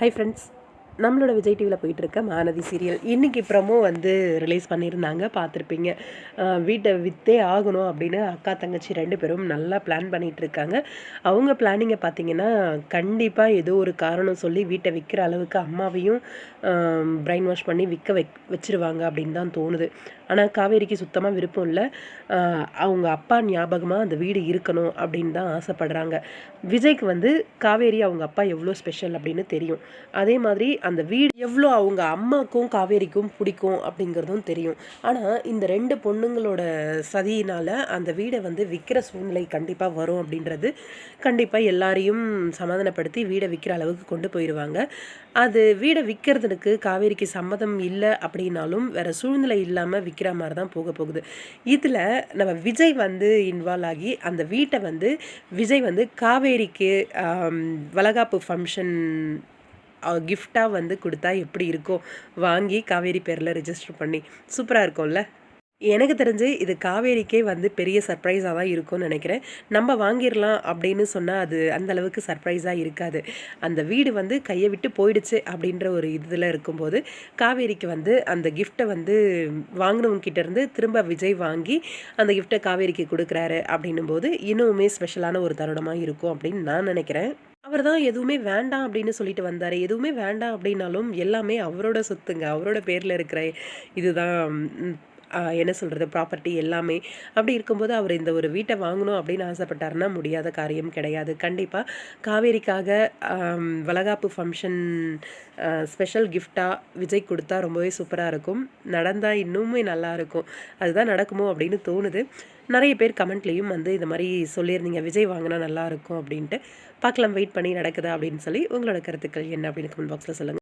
Hi friends நம்மளோட விஜய் டிவியில் போயிட்டுருக்க மானதி சீரியல் இன்றைக்கி ப்ரமோ வந்து ரிலீஸ் பண்ணியிருந்தாங்க பார்த்துருப்பீங்க. வீட்டை விற்றே ஆகணும் அப்படின்னு அக்கா தங்கச்சி ரெண்டு பேரும் நல்லா பிளான் பண்ணிகிட்டு இருக்காங்க அவங்க பிளானிங்கை பார்த்தீங்கன்னா கண்டிப்பாக ஏதோ ஒரு காரணம் சொல்லி வீட்டை விற்கிற அளவுக்கு அம்மாவையும் பிரெயின் வாஷ் பண்ணி விற்க வை வச்சிருவாங்க அப்படின்னு தான் தோணுது. ஆனால் காவேரிக்கு சுத்தமாக விருப்பம் இல்லை. அவங்க அப்பா ஞாபகமாக அந்த வீடு இருக்கணும் அப்படின்னு தான் ஆசைப்படுறாங்க. விஜய்க்கு வந்து காவேரி அவங்க அப்பா எவ்வளோ ஸ்பெஷல் அப்படின்னு தெரியும். அதே மாதிரி அந்த வீடு எவ்வளோ அவங்க அம்மாக்கும் காவேரிக்கும் பிடிக்கும் அப்படிங்கிறதும் தெரியும். ஆனால் இந்த ரெண்டு பொண்ணுங்களோட சதியினால் அந்த வீடை வந்து விற்கிற சூழ்நிலை கண்டிப்பாக வரும் அப்படின்றது கண்டிப்பாக எல்லாரையும் சமாதானப்படுத்தி வீடை விற்கிற அளவுக்கு கொண்டு போயிடுவாங்க அது வீடை விற்கிறதுக்கு காவேரிக்கு சம்மதம் இல்லை அப்படின்னாலும் வேறு சூழ்நிலை இல்லாமல் விற்கிற மாதிரி தான் போக போகுது. இதில் நம்ம விஜய் வந்து இன்வால்வ் ஆகி அந்த வீட்டை வந்து விஜய் வந்து காவேரிக்கு வளகாப்பு ஃபங்க்ஷன் கிஃப்டாக வந்து கொடுத்தா எப்படி இருக்கும் வாங்கி காவேரி பேரில் ரிஜிஸ்டர் பண்ணி சூப்பராக இருக்கும்ல? எனக்கு தெரிஞ்சு இது காவேரிக்கே வந்து பெரிய சர்ப்ரைஸாக தான் இருக்கும்னு நினைக்கிறேன். நம்ம வாங்கிடலாம் அப்படின்னு சொன்னால் அது அந்தளவுக்கு சர்ப்ரைஸாக இருக்காது. அந்த வீடு வந்து கையை விட்டு போயிடுச்சு அப்படின்ற ஒரு இதில் இருக்கும்போது காவேரிக்கு வந்து அந்த கிஃப்ட்டை வந்து வாங்கினவங்க திரும்ப விஜய் வாங்கி அந்த கிஃப்ட்டை காவேரிக்கு கொடுக்குறாரு அப்படின்னும் போது இன்னுமே ஸ்பெஷலான ஒரு தருணமாக இருக்கும் அப்படின்னு நான் நினைக்கிறேன். அவர் தான் எதுவுமே வேண்டாம் அப்படின்னு சொல்லிட்டு வந்தார். எதுவுமே வேண்டாம் அப்படின்னாலும் எல்லாமே அவரோட சொத்துங்க. அவரோட பேரில் இருக்கிற இதுதான். என்ன சொல்கிறது ப்ராப்பர்ட்டி எல்லாமே. அப்படி இருக்கும்போது அவர் இந்த ஒரு வீட்டை வாங்கணும் அப்படின்னு ஆசைப்பட்டாருன்னா முடியாத காரியம் கிடையாது. கண்டிப்பாக காவேரிக்காக வளகாப்பு ஃபங்க்ஷன் ஸ்பெஷல் கிஃப்டாக விஜய் கொடுத்தா ரொம்பவே சூப்பராக இருக்கும். நடந்தால் இன்னுமே நல்லா இருக்கும். அதுதான் நடக்குமோ அப்படின்னு தோணுது. நிறைய பேர் கமெண்ட்லேயும் வந்து இந்த மாதிரி சொல்லியிருந்தீங்க விஜய் வாங்கினா நல்லாயிருக்கும் அப்படின்ட்டு. பார்க்கலாம் வெயிட் பண்ணி நடக்குதா அப்படின்னு சொல்லி உங்களோட கருத்துக்கள் என்ன அப்படின்னு கமெண்ட் பாக்ஸில் சொல்லுங்கள்